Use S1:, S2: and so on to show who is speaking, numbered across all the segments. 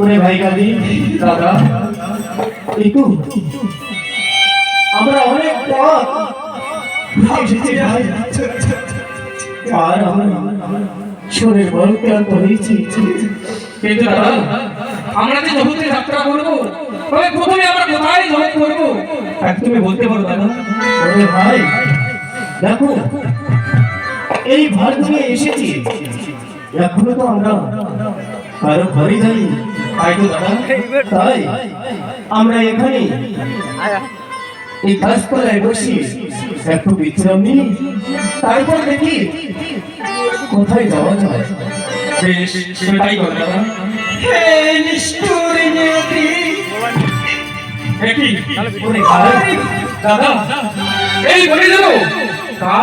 S1: ওরে ভাই গাদি দাদা। একটু আমরা অনেক পথ আর হয়েছি।
S2: কিন্তু আমরা যে জগতে যাত্রা করব তুমি বলতে
S1: ভাই, দেখো, এই ভার এসেছি। এখনও তো আমরা কারও ঘরে যাই
S2: তাই
S1: আমরা এখানে এই বসি একটু বিশ্রাম নিই। তারপর দেখি কোথায় যাওয়া যায়।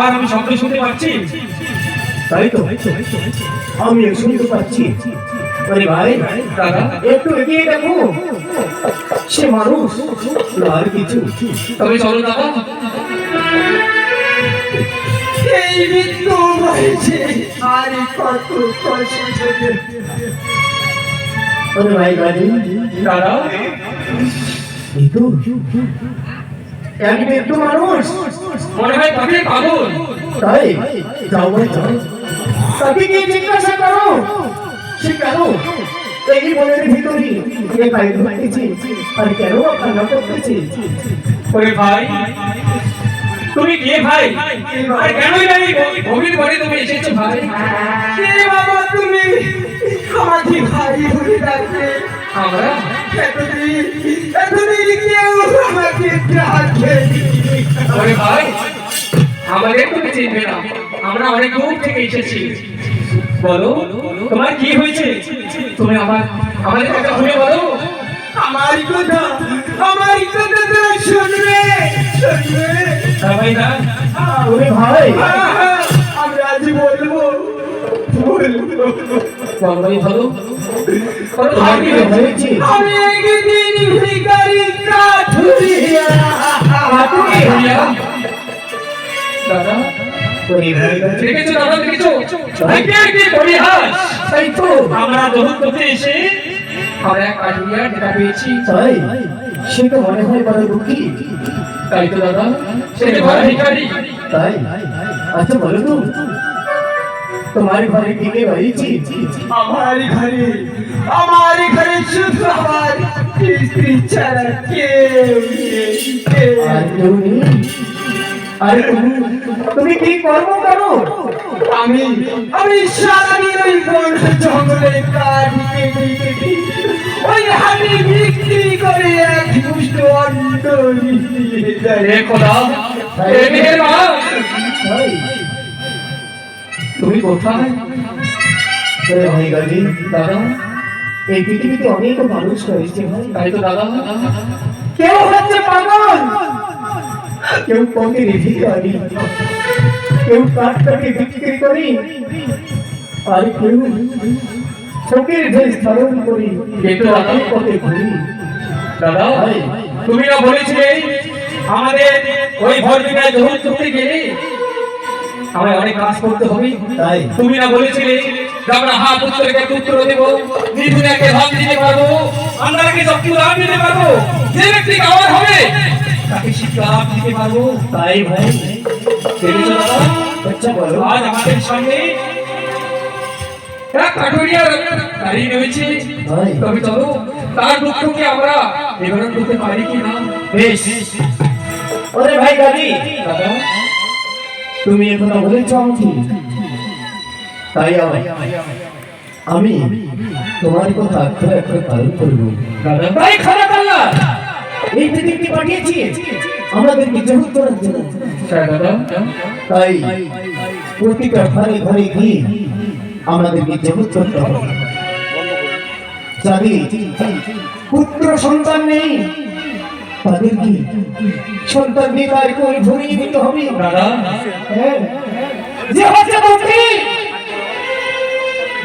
S2: আমি শুনতে পাচ্ছি?
S1: তাই তো, আমি শুনতে পাচ্ছি। আরে ভাই
S2: দাদা
S1: একটু এগিয়ে দেখো। সে মানুষ আর কিছু।
S2: তবে চলো দাদা।
S3: এই মৃত্যু হয়েছে আর কত কষ্ট
S1: আরে ভাই গাড়ি
S2: দাদা।
S1: এই এক মৃত্যু মানুষ।
S2: মনে হয় তাকে পাগল।
S1: তাই যাও ভাই যাও। তাকে গিয়ে জিজ্ঞাসা করো। সে কেন? এই মনের ভিতরে এ গাড়ি ঢুকতেছি আর কেন কান্না করতেছি?
S2: ওরে ভাই তুমি কে ভাই? আর কেনই ভাই গভীর বাড়ি তুমি এসেছ ভাই?
S3: কে বাবা তুমি? আমাকে ভাই বলে ডাকবে
S2: আমরা?
S3: এতদিন এতদিন কেউ আমাকে ডাকে
S2: ওরে ভাই আমাদের তুমি চিনবে না। আমরা অনেক দূর থেকে এসেছি। বলো তোমার কি হয়েছে? তুমি আমার আমাদের কথা শুনে বলো।
S3: আমার কথা আমার কথা তো শুনবে। শুনবে
S2: হ্যাঁ ভাই। না
S1: ওরে ভাই
S3: আমি আজ বলব। বলব
S2: ভালো? হয়েছে?
S1: হয়েছে?
S3: আমি একদিন ভিখারি কাঠুরিয়া।
S1: কাঠুরিয়া?
S2: দাদা? দেখেছ দাদা দেখেছ? একে একে পরিহাস।
S1: তাই তো।
S2: আমরা দৌড় এসে আমরা এক কাঠুরিয়া দেখা পেয়েছি
S1: তাই? সে তো মনে হয় বড় দুঃখী।
S2: তাই তো দাদা সে ঘরে ভিখারি।
S1: তাই? আচ্ছা বলো তো। তোমার ঘরে কে কে বাড়িছি
S3: আমার ঘরে আমার ঘরে শুধু আমার স্ত্রী ছাড়া কেউ নেই, কেউ নেই।
S1: আর তুমি তুমি কি কর্ম করো?
S3: আমি আমি সারাদিন ওই বন জঙ্গলে ওই হাটে বিক্রি করে এক যায়
S2: খোদা এ মেহেরবান। তুমি কোথায়?
S1: ভাই গাজি
S2: দাদা
S1: এই পৃথিবীতে অনেক মানুষ রয়েছে ভাই।
S2: তাই তো দাদা।
S1: কেউ হচ্ছে পাগল? কেউ পথের ভিখারি কেউ কাঠটাকে বিক্রি করি। আর কেউ চোখের দেশ ধারণ করি।
S2: কিন্তু দাদা
S1: পথে ঘুরি।
S2: দাদা তুমি না বলেছিলে আমাদের ওই ভর দিনে জহুর করতে গেলে আমায় অনেক কাজ করতে হবে।
S1: তাই?
S2: তুমি না বলেছিলে যে আমরা হা পুত্রকে পুত্র দেব। নিধুনাকে ভাগ দিতে পারব। আন্দারকে শক্তি দান দিতে পারব? যে ব্যক্তি আমার হবে তাকে শিক্ষা দিতে পারব?
S1: তাই ভাই। আচ্ছা বলো।
S2: আজ আমাদের সামনে দাঁড়িয়ে রয়েছে তবে চলো তার দুঃখকে আমরা নিবারণ করতে পারি কি না
S1: বেশ। ওরে ভাই গাড়ি
S2: দাদা
S1: তুমি এ কথা বলেছ আমাকে। তাই আমি তোমার কথা আগ্রহ একটা পালন করব।
S2: দাদা
S1: এই পাঠিয়েছি। আমাদেরকে জহুর করার জন্য। তাই প্রতিটা ঘরে ঘরে গিয়ে আমাদেরকে জহুর করতে হবে। যাদের পুত্র সন্তান নেই, তাদেরকে সন্তান তার কোল ভরিয়ে দিতে হবে। হ্যাঁ। যে হচ্ছে মন্ত্রী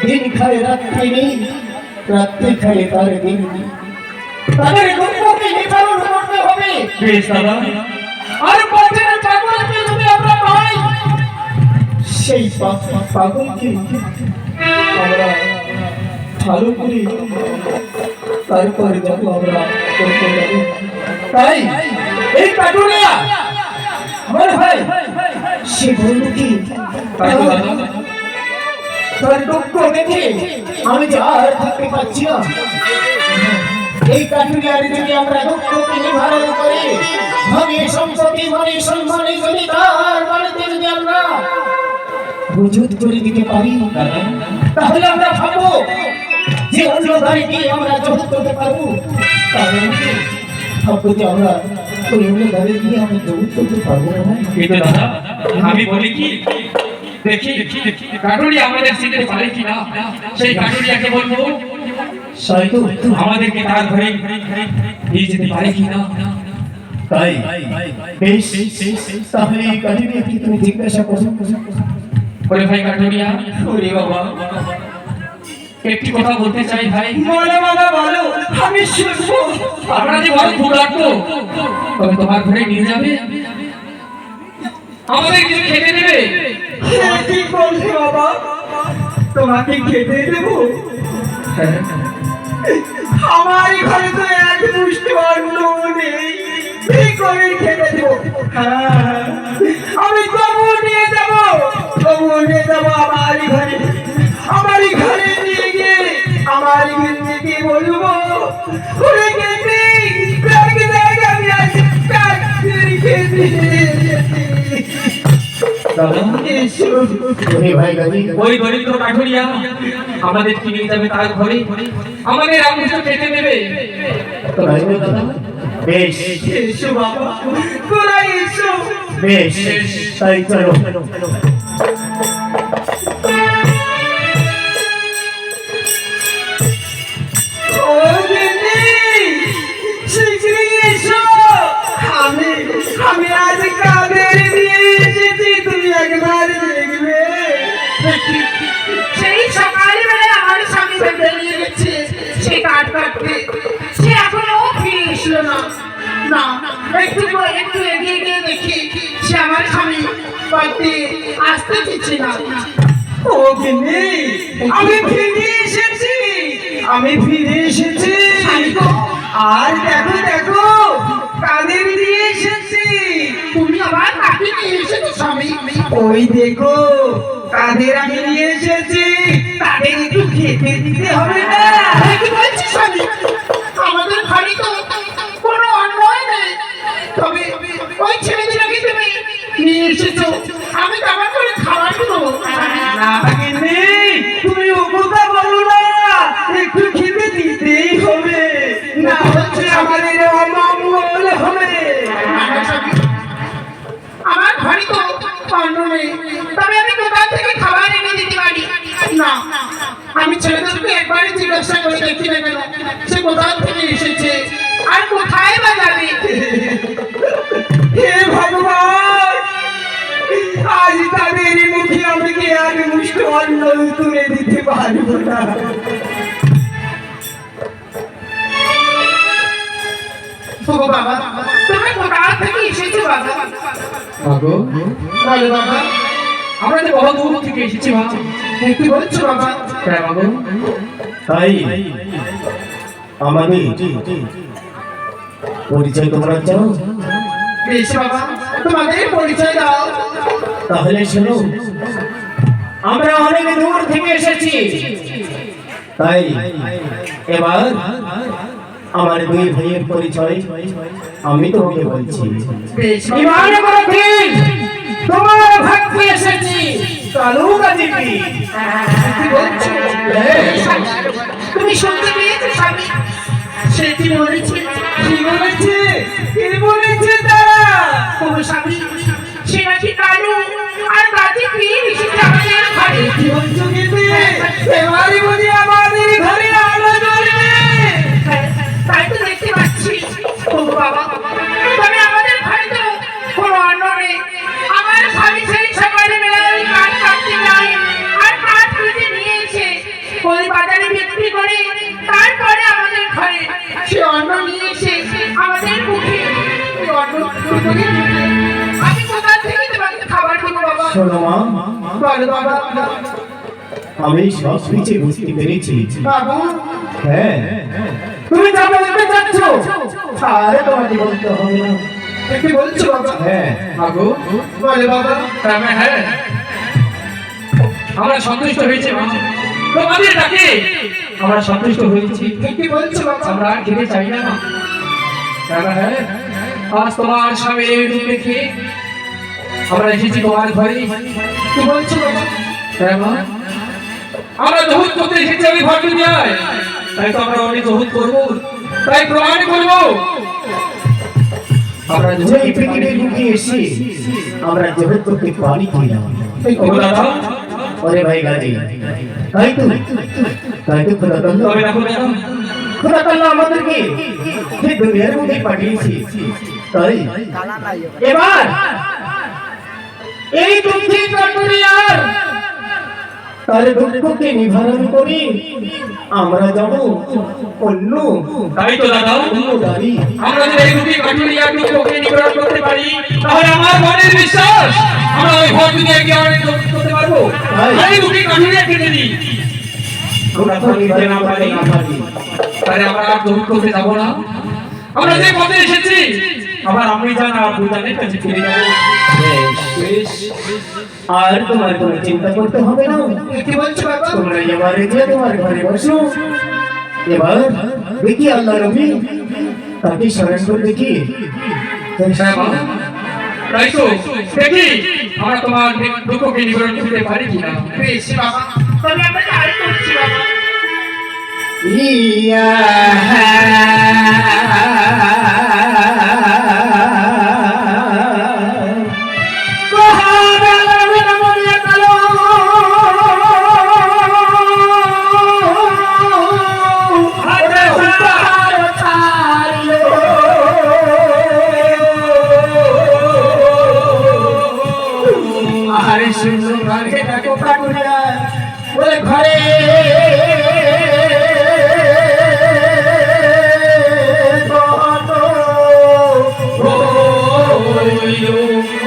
S1: দিন খায়, রাত্রি নেই। রাত্রি খায় তার দিন। তাদের করতে হবে আর সেই পাগলকে আমরা ভালো করে তারপরে যাব আমরা করতে যাব। তাই এই কাটুরিয়া আমার ভাই, সে
S2: তাই
S1: তার দুঃখ দেখে আমি যে আর থাকতে পারছি না। এই কাঠুরিয়ার যদি আমরা দুঃখকে নিবারণ করে। ধনে সম্পত্তি, ধনে সম্মানে যদি তার বাড়িতে যদি আমরা মজুদ করে দিতে পারি, তাহলে আমরা ভাববো যে অন্য বাড়ি আমরা জব্দ করতে পারব। তাহলে ভাববো আমরা
S2: আমি বলি কি, দেখি কাটুরিয়া আমাদের চিনতে পারে কি সেই কাটুরিয়াকে বলব আমাদেরকে তার ঘরে নিয়ে যেতে পারে কি না
S1: তাই বেশ তাহলে এই কাঠুরিয়াকে তুমি জিজ্ঞাসা করো।
S2: বলে ভাই কাটুরিয়া
S3: ওরে বাবা।
S2: একটি কথা বলতে চাই ভাই।
S3: বলো বাবা বলো। আমি শুনব।
S2: আমরা যে বড় ক্ষুধার্ত তবে তোমার ঘরে নিয়ে যাবে। আমাদের কিছু খেতে দেবে।
S3: এ কি বলছো বাবা। তোমাকে খেতে দেবো। আমার ঘরে তো এক মুষ্টি অন্ন নেই। কি করে খেতে দেবো। হ্যাঁ, আমি তবু নিয়ে যাব তবু নিয়ে যাব আমার ঘরে। আমার ঘরে নিয়ে গিয়ে আমার গিন্নিকে বলব ওরে গেছি দেখ দেখ আমি
S2: ওই দরিদ্র কাঠুরিয়া আমাদের কি নিয়ে যাবে তার ঘরে আমাদের আমুষ খেতে দেবে।
S1: বেশ।
S3: এসো বাবা। তোরা এসো
S1: বেশ। তাই চলো।
S4: বাড়িতে আসতে দিচ্ছে না।
S3: ও আমি ফিরে এসেছি আমি ফিরে এসেছি। আর দেখো দেখো কাদের নিয়ে এসেছি।
S4: তুমি আবার কাকে নিয়ে এসেছ স্বামী?
S3: ওই দেখো কাদের আমি নিয়ে এসেছি। তাদের একটু খেতে দিতে হবে না?
S4: তবে আমি
S3: কোথা
S4: থেকে খাবার এনে দিতে পারি? না। আমি ছেলেদেরকে একবারই জিজ্ঞাসা করে দেখি না কেন সে কোথা থেকে এসেছে। আর কোথায় বা যাবে
S3: হে ভগবান আজ তাদের মুখে আমি আর মুষ্ট অন্ন তুলে দিতে পারব না।
S4: বাবা তুমি কোথা থেকে এসেছ বাবা? বলো বাবা।
S2: আমরা যে বহু দূর থেকে এসেছি মা
S4: কি বলছো বাবা
S2: হ্যাঁ
S1: তাই আমাদের পরিচয় তোমরা চাও?
S4: বেশ বাবা তোমাদের পরিচয় দাও।
S1: তাহলে শোনো আমরা অনেক দূর থেকে এসেছি। তাই এবার আমার দুই ভাইয়ের পরিচয় আমি তোমাকে বলছি। তোমার ভাগ্যে এসেছি। কালু গাজীপি
S4: কি বলছো? তুমি শুনতে পেয়েছ স্বামী। সে কি বলেছে?
S3: কি বলেছে? কি বলেছে তারা?
S4: তোমার স্বামী সে নাকি আর আমাদের ঘরে
S3: কি বলছো কিন্তু? এবারে বুঝি আমাদের ঘরে
S4: আমি
S1: সব কিছু বুঝতে পেরেছি।
S4: বাবা।
S1: হ্যাঁ। তুমি যা বলতে চাচ্ছ? আরে তোমাকে বলতে হবে? না
S4: কি বলছো বাবা।
S1: হ্যাঁ।
S2: মাগো
S4: বলে বাবা।
S2: তবে হ্যাঁ। আমরা সন্তুষ্ট হয়েছে তোমাদের ডাকে। আমরা সন্তুষ্ট হয়েছি।
S4: কি বলছো বাবা।
S2: আমরা আর খেতে চাই না তবে হ্যাঁ আজ তোমার স্বামীর রূপ দেখে আমরা এসেছি তোমার ঘরে।
S4: কি বলছো বাবা?
S2: হ্যাঁ মা। আমরা জহুদ করতে এসেছি আমি ঘর দুনিয়ায় তাই তো আমরা অনেক জহুদ করব। তাই প্রমাণ করব। আমরা
S1: যে
S2: জহুদ
S1: এই পৃথিবীর বুকে এসে আমরা জগৎ করতে পারি কি না
S2: ও দাদা
S1: ওরে ভাই গাজি। তাই তো? তাই তো খোদা
S2: দাদা
S1: খোদা তাল্লাহ আমাদেরকে। যে দুনিয়ার মধ্যে পাঠিয়েছে তাই? এবার এই দুঃখী দুনিয়ার তার দুঃখকে নিবারণ করে। আমরা যাব অন্য
S2: তাই তো দাদা
S1: অন্য দাঁড়ি।
S2: আমরা যদি এই দুটি কাঠুরিয়া দুঃখকে নিবারণ করতে পারি তাহলে আমার মনের বিশ্বাস আমরা ওই ঘর দুনিয়া গিয়ে অনেক করতে পারব এই দুটি কাঠুরিয়া কিনে দিই।
S1: আমরা তো নিতে না পারি।
S2: তাহলে আমরা আর দৌড় করতে যাব না। আমরা যে পথে এসেছি আবার আমি জান বুঝানের কাছে ফিরে যাব।
S1: বেশ। আর তোমার কোনো চিন্তা করতে হবে না।
S4: কি বলছো
S1: তোমরা এবারে যে তোমার ঘরে বসো। এবার দেখি আল্লাহ রবি তাকে স্মরণ করে দেখি
S2: হ্যাঁ তো। দেখি আমরা তোমার দুঃখকে নিবারণ করতে পারি কিনা?
S4: বেশ বাবা। তবে আমরা করছি বাবা।
S1: Yeah. ঘরে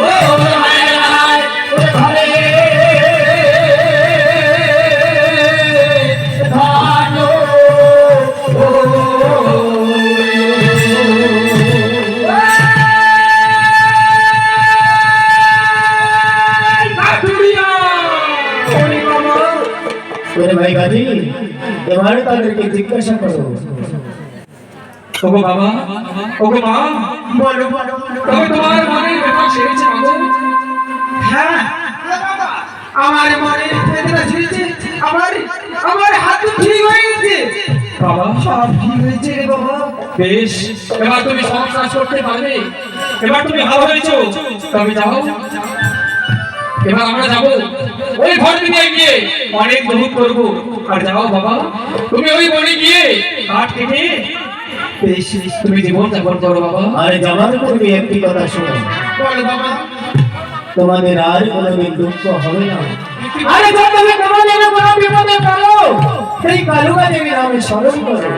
S2: ওগো বাবা ওগো মা
S4: বলো
S2: তবে তোমার মনের ব্যাপার সেরেছে মাগো
S3: হ্যাঁ আমার মনের বেদনা ছেড়েছে আমার আমার হাত ঠিক হয়ে গেছে।
S2: বাবা
S3: সব ঠিক হয়েছে রে বাবা।
S2: বেশ এবার তুমি সংসার করতে পারবে। এবার তুমি ভালো হয়েছো। তবে যাও। এবার আমরা যাব। ওই ঘর থেকে গিয়ে অনেক বহুত করব। আর যাও বাবা। তুমি ওই বনে গিয়ে কাঠ কেটে বেশ তুমি জীবন যাপন করো বাবা।
S1: আর যাবার পূর্বে একটি কথা শোনো।
S4: বলো বাবা।
S1: তোমাদের আর কোনোদিন দুঃখ হবে না। আরে তোমাদের কোনো বিপদে পড়ো সেই কালুকা দেবীর নামে স্মরণ করো।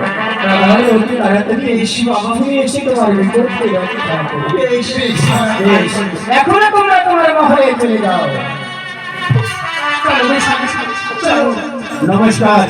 S1: তাহলে অতি তাড়াতাড়ি এসে বাবা তুমি এসে তোমার বিপদকে রক্ষা করবে।
S4: বেশ বেশ
S1: বেশ, এখনও তোমরা তোমার মহলে চলে যাও।
S4: চলো বেশ, চলো।
S1: নমস্কার।